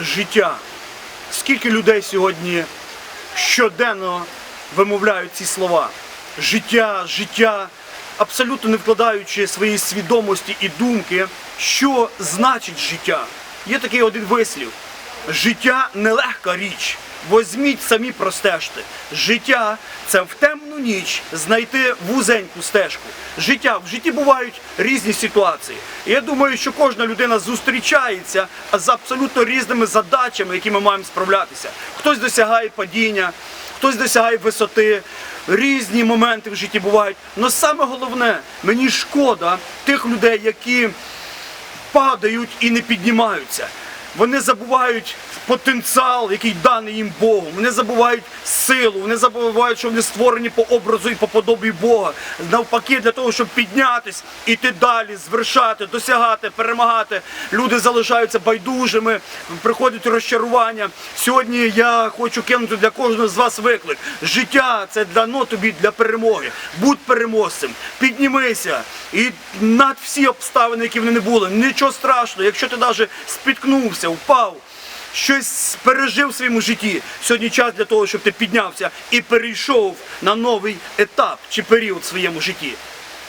життя. Скільки людей сьогодні щоденно вимовляють ці слова? Життя, життя, абсолютно не вкладаючи своєї свідомості і думки, що значить життя. Є такий один вислів. Життя нелегка річ. Возьміть самі простежте. Життя це в темну ніч знайти вузеньку стежку. Життя в житті бувають різні ситуації. І я думаю, що кожна людина зустрічається з абсолютно різними задачами, які ми маємо справлятися. Хтось досягає падіння, хтось досягає висоти. Різні моменти в житті бувають. Але саме головне, мені шкода тих людей, які падають і не піднімаються. Вони забувають потенціал, який даний їм Богом. Вони забувають силу, вони забувають, що вони створені по образу і по подобі Бога. Навпаки, для того, щоб піднятись, іти далі, звершати, досягати, перемагати. Люди залишаються байдужими, приходять розчарування. Сьогодні я хочу кинути для кожного з вас виклик. Життя це дано тобі для перемоги. Будь переможцем, піднімися і над всі обставини, які вони не були. Нічого страшного, якщо ти навіть спіткнувся, впав. Щось пережив в своєму житті. Сьогодні час для того, щоб ти піднявся і перейшов на новий етап чи період в своєму житті.